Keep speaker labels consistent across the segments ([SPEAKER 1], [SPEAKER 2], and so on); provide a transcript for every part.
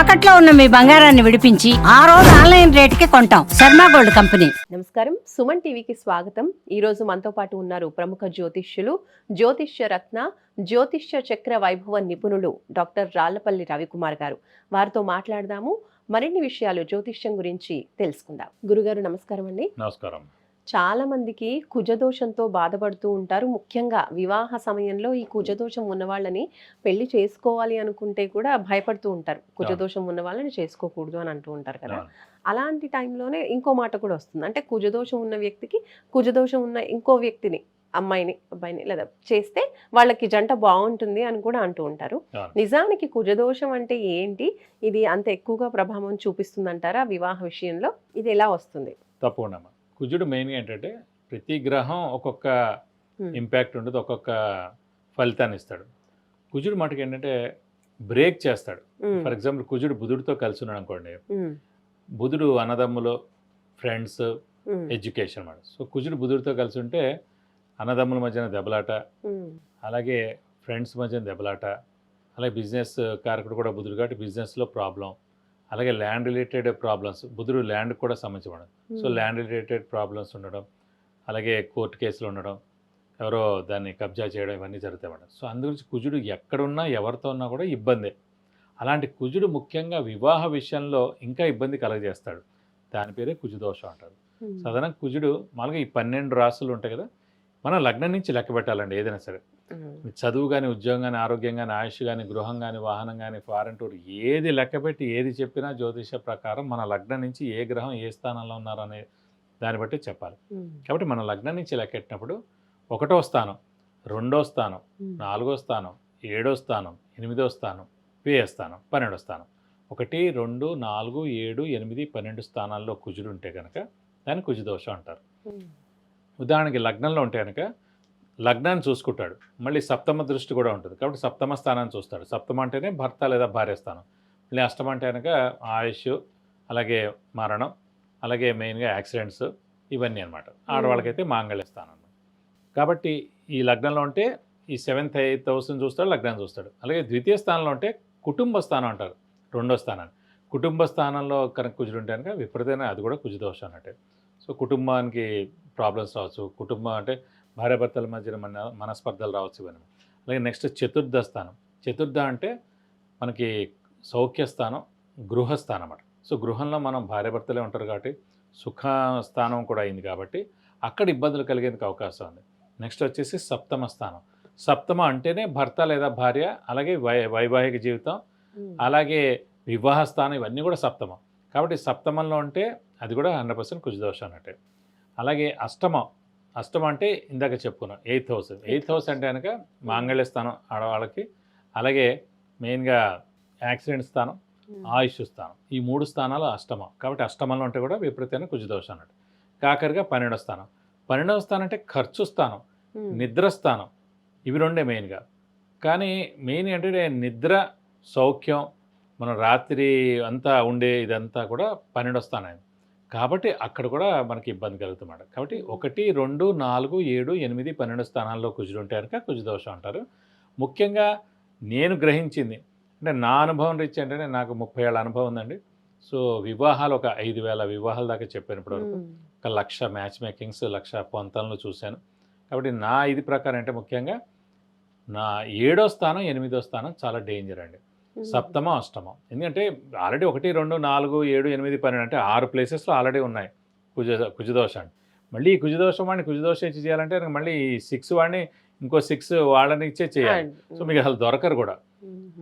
[SPEAKER 1] తాకట్లో ఉన్న మీ బంగారాన్ని విడిపించి ఆ రోజు ఆన్లైన్ రేటుకి కొంటాం. Sharma gold company.
[SPEAKER 2] నమస్కారం. సుమన్ టీవీకి స్వాగతం. ఈ రోజు మనతో పాటు ఉన్నారు ప్రముఖ జ్యోతిష్యులు జ్యోతిష్య రత్న జ్యోతిష్య చక్ర వైభవ నిపుణులు డాక్టర్ రాళ్ళపల్లి రవికుమార్ గారు. వారితో మాట్లాడదాము. మరిన్ని విషయాలు జ్యోతిష్యం గురించి తెలుసుకుందాం. గురుగారు నమస్కారం అండి.
[SPEAKER 3] నమస్కారం.
[SPEAKER 2] చాలా మందికి కుజదోషంతో బాధపడుతూ ఉంటారు. ముఖ్యంగా వివాహ సమయంలో ఈ కుజదోషం ఉన్న వాళ్ళని పెళ్ళి చేసుకోవాలి అనుకుంటే కూడా భయపడుతూ ఉంటారు. కుజదోషం ఉన్న వాళ్ళని చేసుకోకూడదు అని అంటూ ఉంటారు కదా. అలాంటి టైంలోనే ఇంకో మాట కూడా వస్తుంది. అంటే కుజదోషం ఉన్న వ్యక్తికి కుజదోషం ఉన్న ఇంకో వ్యక్తిని అమ్మాయిని అబ్బాయిని లేదా చేస్తే వాళ్ళకి జంట బాగుంటుంది అని కూడా అంటూ ఉంటారు. నిజానికి కుజదోషం అంటే ఏంటి? ఇది అంత ఎక్కువగా ప్రభావం చూపిస్తుందంటారా? వివాహ విషయంలో ఇది ఎలా వస్తుంది?
[SPEAKER 3] తప్పకుండా. కుజుడు మెయిన్గా ఏంటంటే ప్రతి గ్రహం ఒక్కొక్క. ఇంపాక్ట్ ఉంటుంది ఒక్కొక్క ఫలితాన్ని ఇస్తాడు. కుజుడు మటుకు ఏంటంటే బ్రేక్ చేస్తాడు. ఫర్ ఎగ్జాంపుల్ కుజుడు బుధుడితో కలిసి ఉన్నాడు అనుకోండి. బుధుడు అన్నదమ్ములు ఫ్రెండ్స్ ఎడ్యుకేషన్ అన్నమాట. సో కుజుడు బుధుడితో కలిసి ఉంటే అన్నదమ్ముల మధ్యన దెబ్బలాట అలాగే ఫ్రెండ్స్ మధ్యన దెబ్బలాట అలాగే బిజినెస్ కారకుడు కూడా బుధుడు కాబట్టి బిజినెస్లో ప్రాబ్లం అలాగే ల్యాండ్ రిలేటెడ్ ప్రాబ్లమ్స్ బుధుడు ల్యాండ్ కూడా సంబంధించి so
[SPEAKER 2] um,
[SPEAKER 3] land related problems ఉండడం అలాగే కోర్టు కేసులు ఉండడం ఎవరో దాన్ని కబ్జా చేయడం ఇవన్నీ జరుగుతాయి మేడం. సో అందుగురించి కుజుడు ఎక్కడున్నా ఎవరితో ఉన్నా కూడా ఇబ్బందే. అలాంటి కుజుడు ముఖ్యంగా వివాహ విషయంలో ఇంకా ఇబ్బంది కలగజేస్తాడు. దాని పేరే కుజుదోషం అంటారు.
[SPEAKER 2] ఉమ్,
[SPEAKER 3] సాధారణ కుజుడు మామూలుగా ఈ పన్నెండు రాసులు ఉంటాయి కదా మనం లగ్నం నుంచి లెక్క పెట్టాలండి ఏదైనా సరే. చదువు కానీ ఉద్యోగం కానీ ఆరోగ్యం కానీ ఆయుష్ కానీ గృహం కానీ వాహనం కానీ ఫారెన్ టూర్ ఏది లెక్క పెట్టి ఏది చెప్పినా జ్యోతిష ప్రకారం మన లగ్నం నుంచి ఏ గ్రహం ఏ స్థానంలో ఉన్నారనే దాన్ని బట్టి చెప్పాలి. కాబట్టి మన లగ్నం నుంచి లెక్కెట్టినప్పుడు ఒకటో స్థానం రెండో స్థానం నాలుగో స్థానం ఏడో స్థానం ఎనిమిదో స్థానం వ్యయ స్థానం పన్నెండో స్థానం. ఒకటి రెండు నాలుగు ఏడు ఎనిమిది పన్నెండు స్థానాల్లో కుజుడు ఉంటే కనుక దాన్ని కుజుదోషం అంటారు. ఉదాహరణకి లగ్నంలో ఉంటే కనుక లగ్నాన్ని చూసుకుంటాడు. మళ్ళీ సప్తమ దృష్టి కూడా ఉంటుంది. కాబట్టి సప్తమ స్థానాన్ని చూస్తాడు. సప్తమ అంటేనే భర్త లేదా భార్య స్థానం. మళ్ళీ అష్టమ అంటే కనుక ఆయుష్ అలాగే మరణం అలాగే మెయిన్గా యాక్సిడెంట్స్ ఇవన్నీ అనమాట ఆడవాళ్ళకైతే మాంగళ్య స్థానం కాబట్టి ఈ లగ్నంలో ఉంటే ఈ సెవెంత్ ఎయిత్ హౌస్ని చూస్తాడు లగ్నాన్ని చూస్తాడు. అలాగే ద్వితీయ స్థానంలో ఉంటే కుటుంబ స్థానం అంటారు. రెండో స్థానాన్ని. కుటుంబ స్థానంలో కనుక కుజుడు ఉంటే కనుక విపరీతమైన అది కూడా కుజుదోషం అన్నట్టే. సో కుటుంబానికి ప్రాబ్లమ్స్ రావచ్చు. కుటుంబం అంటే భార్యాభర్తల మధ్యన మన మనస్పర్ధలు రావచ్చు ఇవన్నీ. అలాగే నెక్స్ట్ చతుర్థ స్థానం. చతుర్థ అంటే మనకి సౌఖ్య స్థానం గృహస్థానం అన్నమాట. సో గృహంలో మనం భార్యాభర్తలే ఉంటారు కాబట్టి సుఖ స్థానం కూడా అయింది కాబట్టి అక్కడ ఇబ్బందులు కలిగేందుకు అవకాశం ఉంది. నెక్స్ట్ వచ్చేసి సప్తమ స్థానం. సప్తమ అంటేనే భర్త లేదా భార్య అలాగే వై వైవాహిక జీవితం అలాగే వివాహ స్థానం ఇవన్నీ కూడా సప్తమం. కాబట్టి సప్తమంలో ఉంటే అది కూడా హండ్రెడ్ పర్సెంట్ కుజదోషం అన్నట్టే. అలాగే అష్టమం. అష్టమం అంటే ఇందాక చెప్పుకున్నాం ఎయిత్ హౌస్ ఎయిత్ హౌస్ అంటే కనుక మాంగళ్య స్థానం ఆడవాళ్ళకి అలాగే మెయిన్గా యాక్సిడెంట్ స్థానం
[SPEAKER 2] ఉమ్,
[SPEAKER 3] ఆయుష్ స్థానం. ఈ మూడు స్థానాలు అష్టమం. కాబట్టి అష్టమంలో ఉంటే కూడా విపరీతమైన కుజదోషం అన్నట్టు. కాకరిగా పన్నెండవ స్థానం. పన్నెండవ స్థానం అంటే ఖర్చు స్థానం
[SPEAKER 2] ఉమ్,
[SPEAKER 3] నిద్ర స్థానం. ఇవి రెండే మెయిన్గా కానీ మెయిన్ ఏంటంటే నిద్ర సౌఖ్యం మనం రాత్రి అంతా ఉండే ఇదంతా కూడా పన్నెండో స్థానం కాబట్టి అక్కడ కూడా మనకి ఇబ్బంది కలుగుతుందన్నమాట. కాబట్టి ఒకటి రెండు నాలుగు ఏడు ఎనిమిది పన్నెండు స్థానాల్లో కుజుడు ఉంటే కనుక కుజుదోషం అంటారు. ముఖ్యంగా నేను గ్రహించింది అంటే నా అనుభవం రీత్యా అంటే నాకు ముప్పై ఏళ్ళ అనుభవం ఉందండి. సో వివాహాలు ఒక ఐదు వేల వివాహాల దాకా చెప్పాను ఇప్పటివరకు.
[SPEAKER 2] ఉమ్,
[SPEAKER 3] ఒక లక్ష మ్యాచ్ మేకింగ్స్ లక్ష పొంతనలు చూశాను. కాబట్టి నా ఇది ప్రకారం అంటే ముఖ్యంగా నా ఏడో స్థానం ఎనిమిదో స్థానం చాలా డేంజర్ అండి. సప్తమం అష్టమం. ఎందుకంటే ఆల్రెడీ ఒకటి రెండు నాలుగు ఏడు ఎనిమిది పన్నెండు అంటే ఆరు ప్లేసెస్లో ఆల్రెడీ ఉన్నాయి కుజ కుజదోషం మళ్ళీ ఈ కుజదోషం వాడిని కుజదోషం ఇచ్చి చేయాలంటే మళ్ళీ ఈ సిక్స్ వాడిని ఇంకో సిక్స్ వాళ్ళని ఇచ్చే చేయాలి. సో మీకు అసలు దొరకరు కూడా.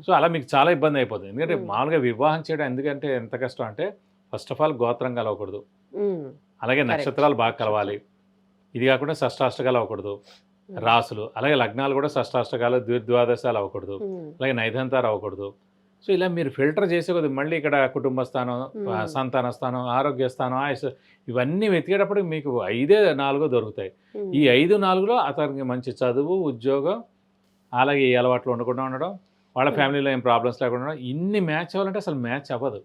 [SPEAKER 3] సో అలా మీకు చాలా ఇబ్బంది అయిపోతుంది. ఎందుకంటే. మామూలుగా వివాహం చేయడం ఎందుకంటే ఎంత కష్టం అంటే ఫస్ట్ ఆఫ్ ఆల్ గోత్రం కలవకూడదు. అలాగే. నక్షత్రాలు బాగా కలవాలి. ఇది కాకుండా షష్టాష్టకాలు అవ్వకూడదు. రాసులు అలాగే లగ్నాలు కూడా షష్టాష్టకాలు ద్విద్వాదశాలు అవ్వకూడదు. అలాగే నైదంతారు అవ్వకూడదు. సో ఇలా మీరు ఫిల్టర్ చేసే కొద్ది మళ్ళీ ఇక్కడ కుటుంబ స్థానం సంతాన స్థానం ఆరోగ్య స్థానం ఆయుష్ ఇవన్నీ వెతికేటప్పుడు మీకు ఐదే నాలుగో దొరుకుతాయి. ఈ ఐదు నాలుగులో అతనికి మంచి చదువు ఉద్యోగం అలాగే ఈ అలవాట్లు ఉండకుండా ఉండడం వాళ్ళ. ఫ్యామిలీలో ఏం ప్రాబ్లమ్స్ లేకుండా ఉండడం ఇన్ని మ్యాచ్ అవ్వాలంటే అసలు మ్యాచ్ అవ్వదు.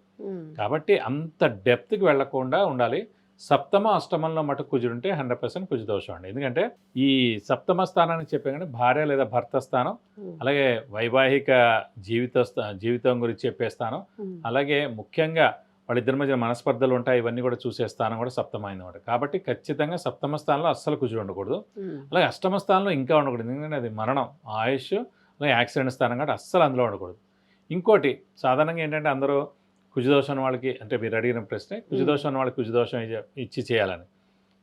[SPEAKER 3] కాబట్టి అంత డెప్త్కి వెళ్ళకుండా ఉండాలి. సప్తమ అష్టమంలో మటుకు కుజుడు ఉంటే హండ్రెడ్ పర్సెంట్ కుజు దోషం అండి. ఎందుకంటే ఈ సప్తమ స్థానానికి చెప్పాను భార్య లేదా భర్త స్థానం అలాగే వైవాహిక జీవిత జీవితం గురించి చెప్పే స్థానం అలాగే ముఖ్యంగా వాళ్ళిద్దరి మధ్య మనస్పర్ధలు ఉంటాయి ఇవన్నీ కూడా చూసే స్థానం కూడా సప్తమైంది అనమాట కాబట్టి ఖచ్చితంగా సప్తమ స్థానంలో అస్సలు కుజుడు ఉండకూడదు. అలాగే అష్టమ స్థానంలో ఇంకా ఉండకూడదు. ఎందుకంటే అది మరణం ఆయుష్ అలాగే యాక్సిడెంట్ స్థానం కాబట్టి అస్సలు అందులో ఉండకూడదు. ఇంకోటి సాధారణంగా ఏంటంటే అందరూ కుజదోషం ఉన్న వాళ్ళకి అంటే మీరు అడిగిన ప్రశ్నే కుజదోషం ఉన్న వాళ్ళకి కుజదోషం ఇచ్చ- ఇచ్చి చేయాలని.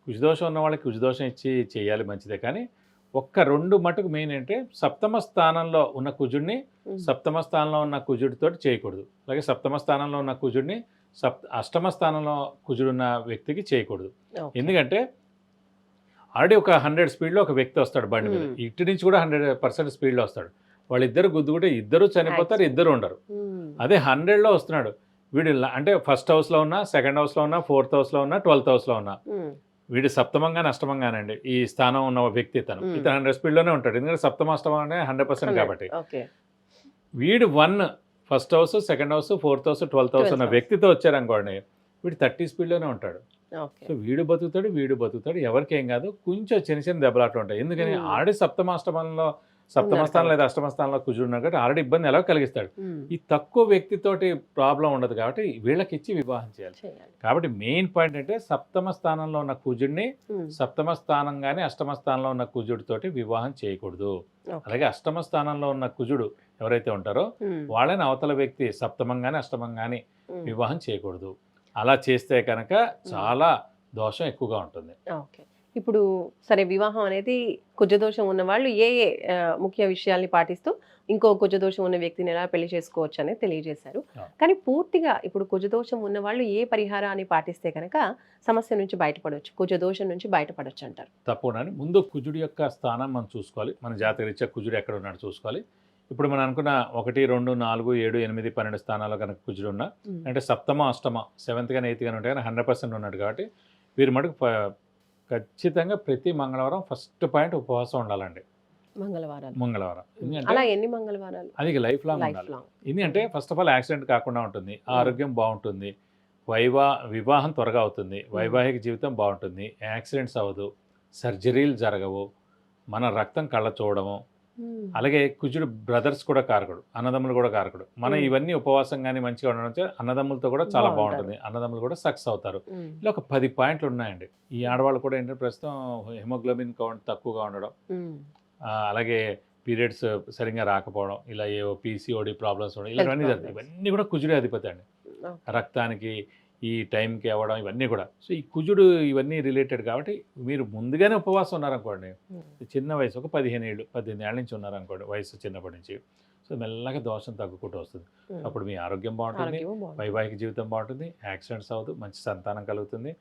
[SPEAKER 3] కుజదోషం ఉన్న వాళ్ళకి కుజదోషం ఇచ్చి చేయాలి మంచిదే. కానీ ఒక్క రెండు మటుకు మెయిన్ అంటే సప్తమ స్థానంలో ఉన్న కుజుడిని సప్తమ స్థానంలో ఉన్న కుజుడితో చేయకూడదు. అలాగే సప్తమ స్థానంలో ఉన్న కుజుడిని సప్ అష్టమ స్థానంలో కుజుడున్న వ్యక్తికి చేయకూడదు. ఎందుకంటే ఆల్రెడీ ఒక హండ్రెడ్ స్పీడ్లో ఒక వ్యక్తి వస్తాడు బండి మీద. ఇటు నుంచి కూడా హండ్రెడ్ పర్సెంట్ స్పీడ్లో వస్తాడు. వాళ్ళిద్దరు గుద్దుకుంటే ఇద్దరు చనిపోతారు. ఇద్దరు ఉండరు. అదే హండ్రెడ్లో వస్తున్నాడు. వీడు అంటే ఫస్ట్ హౌస్లో ఉన్నా సెకండ్ హౌస్లో ఉన్నా ఫోర్త్ హౌస్లో ఉన్నా ట్వెల్త్ హౌస్లో ఉన్నా వీడు సప్తమంగానే అష్టమంగానండి ఈ స్థానం ఉన్న వ్యక్తి తను. ఇతను హండ్రెడ్ స్పీడ్లోనే ఉంటాడు ఎందుకంటే సప్తమ అష్టమం అనే హండ్రెడ్ పర్సెంట్. కాబట్టి వీడు one first house second house fourth house twelfth house ఉన్న. వ్యక్తితో వచ్చారనుకోండి వీడు థర్టీ స్పీడ్లోనే ఉంటాడు సో వీడు బతుకుతాడు వీడు బతుకుతాడు ఎవరికి ఏం కాదు కొంచెం చిన్న చిన్న దెబ్బలాట్లు ఉంటాయి ఎందుకని. ఆల్రెడీ సప్తమాష్టమంలో సప్తమ స్థానం. లేదా అష్టమ స్థానంలో కుజుడున్నాడు కాబట్టి ఆల్రెడీ ఇబ్బంది ఎలా కలిగిస్తాడు? ఈ తక్కువ వ్యక్తితోటి ప్రాబ్లం ఉండదు కాబట్టి వీళ్ళకి ఇచ్చి వివాహం చేయాలి. కాబట్టి మెయిన్ పాయింట్ అంటే సప్తమ స్థానంలో ఉన్న కుజుడిని సప్తమ స్థానం కానీ అష్టమ స్థానంలో ఉన్న కుజుడితోటి వివాహం చేయకూడదు. అలాగే అష్టమ స్థానంలో ఉన్న కుజుడు ఎవరైతే ఉంటారో వాళ్ళని అవతల వ్యక్తి సప్తమం కానీ అష్టమం కానీ వివాహం చేయకూడదు. అలా చేస్తే కనుక చాలా దోషం ఎక్కువగా ఉంటుంది.
[SPEAKER 2] ఓకే. ఇప్పుడు సరే వివాహం అనేది కుజదోషం ఉన్న వాళ్ళు ఏ ఏ ముఖ్య విషయాల్ని పాటిస్తూ ఇంకో కుజదోషం ఉన్న వ్యక్తిని ఎలా పెళ్ళి చేసుకోవచ్చు అనేది తెలియజేశారు. కానీ పూర్తిగా ఇప్పుడు కుజదోషం ఉన్న వాళ్ళు ఏ పరిహారాన్ని పాటిస్తే కనుక సమస్య నుంచి బయటపడవచ్చు కుజదోషం నుంచి బయటపడవచ్చు అంటారు.
[SPEAKER 3] తప్పకుండా. ముందు కుజుడి యొక్క స్థానం మనం చూసుకోవాలి. మన జాతక రీత్యా కుజుడు ఎక్కడ ఉన్నాడు చూసుకోవాలి. ఇప్పుడు మనం అనుకున్న ఒకటి రెండు నాలుగు ఏడు ఎనిమిది పన్నెండు స్థానాల్లో కనుక కుజుడు ఉన్నా అంటే సప్తమ అష్టమ సెవెంత్ కానీ ఎయిత్ కానీ ఉంటే కానీ హండ్రెడ్ పర్సెంట్ ఉన్నాడు కాబట్టి వీరి మటుకు ఖచ్చితంగా ప్రతి మంగళవారం ఫస్ట్ పాయింట్ ఉపవాసం ఉండాలండి. మంగళవారం. ఎందుకంటే
[SPEAKER 2] అలా ఎన్ని మంగళవారాలు?
[SPEAKER 3] అది లైఫ్ లాంగ్ ఉండాలి. ఎందుకంటే ఫస్ట్ ఆఫ్ ఆల్ యాక్సిడెంట్ కాకుండా ఉంటుంది. ఆరోగ్యం బాగుంటుంది. వైవా వివాహం త్వరగా అవుతుంది. వైవాహిక జీవితం బాగుంటుంది. యాక్సిడెంట్స్ అవ్వదు. సర్జరీలు జరగవు. మన రక్తం కళ్ళ చూడము. అలాగే కుజుడు బ్రదర్స్ కూడా కారకుడు అన్నదమ్ములు కూడా కారకుడు. మన. ఇవన్నీ ఉపవాసం కానీ మంచిగా ఉండడం అన్నదమ్ములతో కూడా చాలా. బాగుంటుంది. అన్నదమ్ములు కూడా సక్సెస్ అవుతారు. ఇలా ఒక పది పాయింట్లు ఉన్నాయండి. ఈ ఆడవాళ్ళు కూడా ఏంటంటే ప్రస్తుతం హిమోగ్లోబిన్ కౌంట్ తక్కువగా ఉండడం ఆ, అలాగే పీరియడ్స్ సరిగ్గా రాకపోవడం ఇలా ఏవో పీసీఓడి ప్రాబ్లమ్స్ ఉండడం జరుగుతాయి. ఇవన్నీ కూడా కుజుడే అధిపతి అండి. రక్తానికి ఈ టైంకి అవ్వడం ఇవన్నీ కూడా. సో ఈ కుజుడు ఇవన్నీ రిలేటెడ్ కాబట్టి మీరు ముందుగానే ఉపవాసం ఉన్నారనుకోండి. చిన్న వయసు ఒక పదిహేను ఏళ్ళు పద్దెనిమిది ఏళ్ళ నుంచి ఉన్నారనుకోండి వయసు చిన్నప్పటి నుంచి. సో మెల్లగా దోషం తగ్గుకుంటూ వస్తుంది. అప్పుడు మీ ఆరోగ్యం బాగుంటుంది వైవాహిక జీవితం బాగుంటుంది యాక్సిడెంట్స్ అవ్వదు మంచి సంతానం కలుగుతుంది.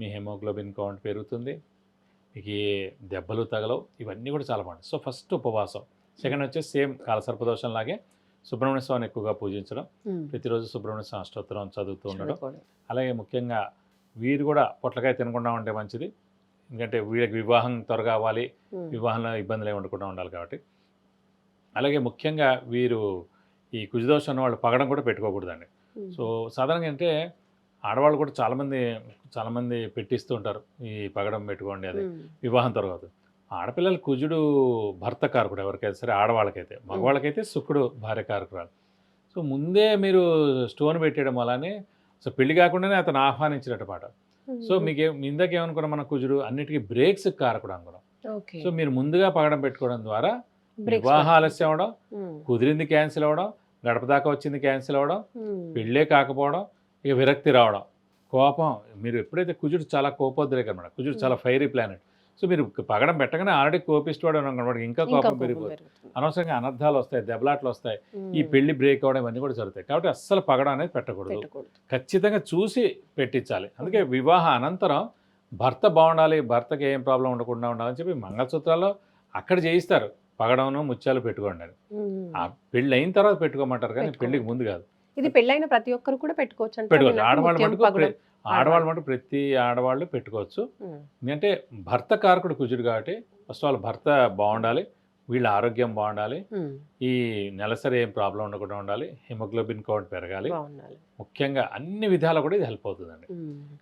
[SPEAKER 3] మీ హెమోగ్లోబిన్ కౌంట్ పెరుగుతుంది మీకు ఏ దెబ్బలు తగలవు ఇవన్నీ కూడా చాలా బాగుంటుంది సో ఫస్ట్ ఉపవాసం. సెకండ్ వచ్చేసి సేమ్ కాలసర్పదోషం లాగే సుబ్రహ్మణ్య స్వామిని ఎక్కువగా పూజించడం. ప్రతిరోజు సుబ్రహ్మణ్య స్వామి అష్టోత్తరం చదువుతూ ఉండడం. అలాగే ముఖ్యంగా వీరు కూడా పొట్లకాయ తినకుండా ఉంటే మంచిది ఎందుకంటే వీళ్ళకి వివాహం త్వరగా అవ్వాలి. వివాహంలో ఇబ్బందులు ఏమి ఉండకుండా ఉండాలి కాబట్టి అలాగే ముఖ్యంగా వీరు ఈ కుజదోషం ఉన్న వాళ్ళు పగడం కూడా పెట్టుకోకూడదండి. సో సాధారణంగా అంటే ఆడవాళ్ళు కూడా చాలామంది చాలామంది పెట్టిస్తూ ఉంటారు ఈ పగడం పెట్టుకోండి అది. వివాహం తర్వాత ఆడపిల్లలు కుజుడు భర్త కారకుడు ఎవరికైతే సరే ఆడవాళ్ళకైతే మగవాళ్ళకైతే శుక్రుడు భార్య కారకురాలు. సో ముందే మీరు స్టోన్ పెట్టేయడం వల్లనే సో పెళ్ళి కాకుండానే అతను ఆహ్వానించినట్టు మాట. సో మీకు ఇందాక ఏమనుకున్నాం మన కుజుడు అన్నిటికీ బ్రేక్స్ కారకుడు అనుకున్నాం. సో మీరు ముందుగా పగడం పెట్టుకోవడం ద్వారా వివాహ. ఆలస్యం అవడం. కుదిరింది క్యాన్సిల్ అవ్వడం గడప దాకా వచ్చింది క్యాన్సిల్ అవ్వడం. పెళ్ళే కాకపోవడం ఇక విరక్తి రావడం. కోపం మీరు ఎప్పుడైతే కుజుడు చాలా కోపోద్రేకం అనమాట కుజుడు చాలా ఫైరీ ప్లానెట్ సో మీరు పగడం పెట్టగానే ఆల్రెడీ కోపిస్తాడు అనుకోండి ఇంకా
[SPEAKER 2] ఇంకా
[SPEAKER 3] కోపం పెరిగిపోతుంది. అనవసరంగా అనర్థాలు వస్తాయి దెబ్బలాట్లు వస్తాయి. ఈ. పెళ్ళి బ్రేక్ అవడం ఇవన్నీ కూడా జరుగుతాయి. కాబట్టి అస్సలు పగడం అనేది పెట్టకూడదు. ఖచ్చితంగా చూసి పెట్టించాలి. అందుకే వివాహ అనంతరం భర్త బాగుండాలి భర్తకి ఏం ప్రాబ్లం ఉండకుండా ఉండాలని చెప్పి మంగళసూత్రాల్లో అక్కడ చేయిస్తారు. పగడంను ముత్యాలు పెట్టుకోండి అని. ఆ పెళ్ళి అయిన తర్వాత పెట్టుకోమంటారు కానీ. పెళ్ళికి ముందు కాదు.
[SPEAKER 2] ఇది పెళ్ళైన ప్రతి ఒక్కరు కూడా పెట్టుకోవచ్చు
[SPEAKER 3] పెట్టుకోవచ్చు. ఆడవాళ్ళు ఆడవాళ్ళు మటుకు ప్రతి ఆడవాళ్ళు పెట్టుకోవచ్చు. ఎందుకంటే భర్త కారకుడు కుజుడు కాబట్టి ఫస్ట్ ఆల్ భర్త బాగుండాలి వీళ్ళ ఆరోగ్యం బాగుండాలి ఈ నెలసరి ఏం ప్రాబ్లం ఉండకుండా ఉండాలి హిమోగ్లోబిన్ కౌంట్ పెరగాలి. ముఖ్యంగా అన్ని విధాలు కూడా ఇది హెల్ప్ అవుతుందండి.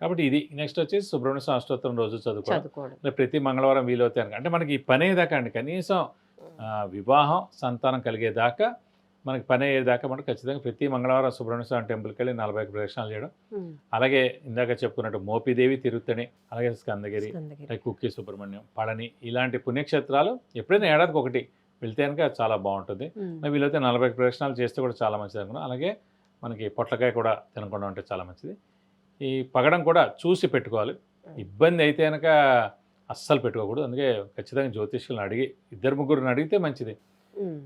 [SPEAKER 3] కాబట్టి ఇది నెక్స్ట్ వచ్చేసి సుబ్రహ్మణ్య అష్టోత్తరం రోజు చదువుకోవడం. ప్రతి మంగళవారం వీలవుతాయి. అంటే మనకి ఈ పని అయ్యేదాకా అండి కనీసం వివాహం సంతానం కలిగేదాకా మనకి పని అయ్యేదాకా మనం ఖచ్చితంగా ప్రతి మంగళవారం సుబ్రహ్మణ్య స్వామి టెంపుల్కి వెళ్ళి నలభై ప్రదక్షిణాలు చేయడం. అలాగే ఇందాక చెప్పుకున్నట్టు మోపిదేవి తిరుత్తణి అలాగే స్కందగిరి కుక్కి సుబ్రహ్మణ్యం పళని ఇలాంటి పుణ్యక్షేత్రాలు ఎప్పుడైనా ఏడాదికి ఒకటి వెళ్తే కనుక చాలా బాగుంటుంది. వీలైతే నలభై ప్రదక్షిణాలు చేస్తే కూడా చాలా మంచిది అనుకున్నాం. అలాగే మనకి పొట్లకాయ కూడా తినకుండా ఉంటే చాలా మంచిది. ఈ పగడం కూడా చూసి పెట్టుకోవాలి. ఇబ్బంది అయితే కనుక అస్సలు పెట్టుకోకూడదు. అందుకే ఖచ్చితంగా జ్యోతిష్యులను అడిగి ఇద్దరు ముగ్గురిని అడిగితే మంచిది.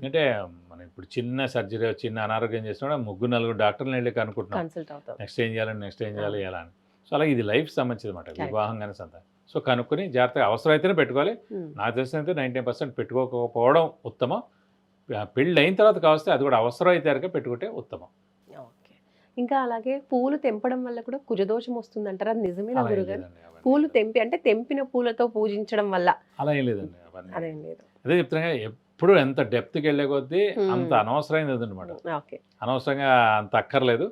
[SPEAKER 3] అంటే మనం ఇప్పుడు చిన్న సర్జరీ చిన్న అనారోగ్యం చేసినా ముగ్గురు నలుగురు డాక్టర్ని వెళ్ళి
[SPEAKER 2] అవుతాం.
[SPEAKER 3] నెక్స్ట్ ఏం చేయాలని నెక్స్ట్ ఏం చేయాలి ఎలా అని. సో అలాగే ఇది లైఫ్ సంబంధించి అనమాట. వివాహం కానీ సంతానం సో కనుక్కొని జాగ్రత్తగా అవసరం అయితేనే పెట్టుకోవాలి నాకు తెలిసినైతే నైంటీ పర్సెంట్ పెట్టుకోకపోవడం ఉత్తమం. పెళ్ళి అయిన తర్వాత కావస్తే అది కూడా అవసరం అయితే పెట్టుకుంటే ఉత్తమం.
[SPEAKER 2] ఓకే. ఇంకా అలాగే పూలు తెంపడం వల్ల కూడా కుజదోషం వస్తుంది అంటారా అది నిజమేనా గురుగారు?
[SPEAKER 3] అవన్నీ
[SPEAKER 2] పూలు. తెంపి అంటే తెంపిన పూలతో పూజించడం వల్ల.
[SPEAKER 3] అలా ఏం లేదండి
[SPEAKER 2] అదేం లేదు.
[SPEAKER 3] అదే చెప్తున్నా ఎప్పుడు ఎంత డెప్త్కి వెళ్ళే కొద్దీ. అంత అనవసరమైనది అనమాట అనవసరంగా అంత అక్కర్లేదు.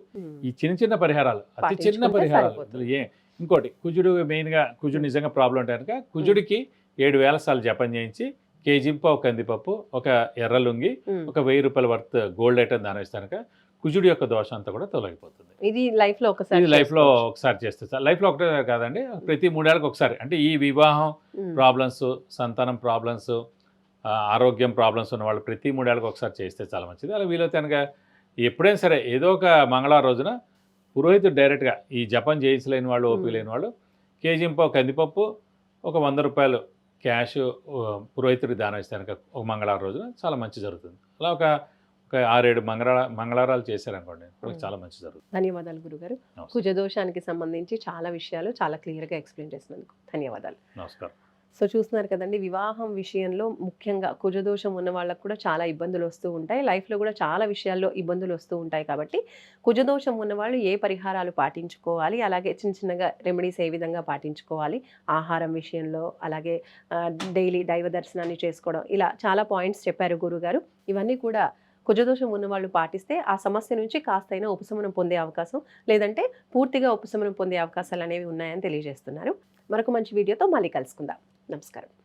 [SPEAKER 3] ఈ చిన్న చిన్న పరిహారాలు అతి చిన్న పరిహారాలు. ఏ ఇంకోటి కుజుడు మెయిన్గా కుజుడు నిజంగా ప్రాబ్లం ఉంటే కనుక కుజుడికి ఏడు వేల సార్లు జపం చేయించి కేజీ పావు కందిపప్పు ఒక ఎర్ర లుంగి. ఒక వెయ్యి రూపాయల వర్త్ గోల్డ్ ఐటమ్ దాని వేస్తే కనుక కుజుడు యొక్క దోషం అంతా కూడా తొలగిపోతుంది.
[SPEAKER 2] ఇది లైఫ్లో ఒకసారి
[SPEAKER 3] ఇది లైఫ్లో
[SPEAKER 2] చేసుకోవచ్చు.
[SPEAKER 3] ఒకసారి చేస్తే సార్ లైఫ్లో ఒకటే కాదండి ప్రతి మూడేళ్ళకి ఒకసారి. అంటే ఈ వివాహం ప్రాబ్లమ్స్ సంతానం ప్రాబ్లమ్స్ ఆరోగ్యం ప్రాబ్లమ్స్ ఉన్న వాళ్ళు ప్రతి మూడేళ్ళకి ఒకసారి చేస్తే చాలా మంచిది. అలా వీలైతే కనుక ఎప్పుడైనా సరే ఏదో ఒక మంగళవారం రోజున పురోహితుడు డైరెక్ట్గా ఈ జపం చేయించలేని వాళ్ళు ఓపిక. లేని వాళ్ళు కేజీ పావు కందిపప్పు ఒక వంద రూపాయలు క్యాష్ పురోహితుడికి దానం ఇస్తే కనుక ఒక మంగళవారం రోజున చాలా మంచి జరుగుతుంది. అలా ఒక ఒక ఆరేడు మంగళ మంగళవారాలు చేశారనుకోండి. చాలా మంచి జరుగుతుంది.
[SPEAKER 2] ధన్యవాదాలు గురుగారు. కుజదోషానికి సంబంధించి చాలా విషయాలు చాలా క్లియర్గా ఎక్స్ప్లెయిన్ చేసినందుకు ధన్యవాదాలు.
[SPEAKER 3] నమస్కారం.
[SPEAKER 2] సో చూస్తున్నారు కదండి వివాహం విషయంలో ముఖ్యంగా కుజదోషం ఉన్న వాళ్ళకు కూడా చాలా ఇబ్బందులు వస్తూ ఉంటాయి. లైఫ్లో కూడా చాలా విషయాల్లో ఇబ్బందులు వస్తూ ఉంటాయి కాబట్టి కుజదోషం ఉన్న వాళ్ళు ఏ పరిహారాలు పాటించుకోవాలి? అలాగే చిన్న చిన్నగా రెమెడీస్ ఏ విధంగా పాటించుకోవాలి? ఆహారం విషయంలో అలాగే డైలీ దైవ దర్శనాన్ని చేసుకోవడం ఇలా చాలా పాయింట్స్ చెప్పారు గురుగారు. ఇవన్నీ కూడా కుజదోషం ఉన్న వాళ్ళు పాటిస్తే ఆ సమస్య నుంచి కాస్తైనా ఉపశమనం పొందే అవకాశం లేదంటే పూర్తిగా ఉపశమనం పొందే అవకాశాలు అనేవి ఉన్నాయని తెలియజేస్తున్నారు. మరొక మంచి వీడియోతో మళ్ళీ కలుసుకుందాం. నమస్కారం.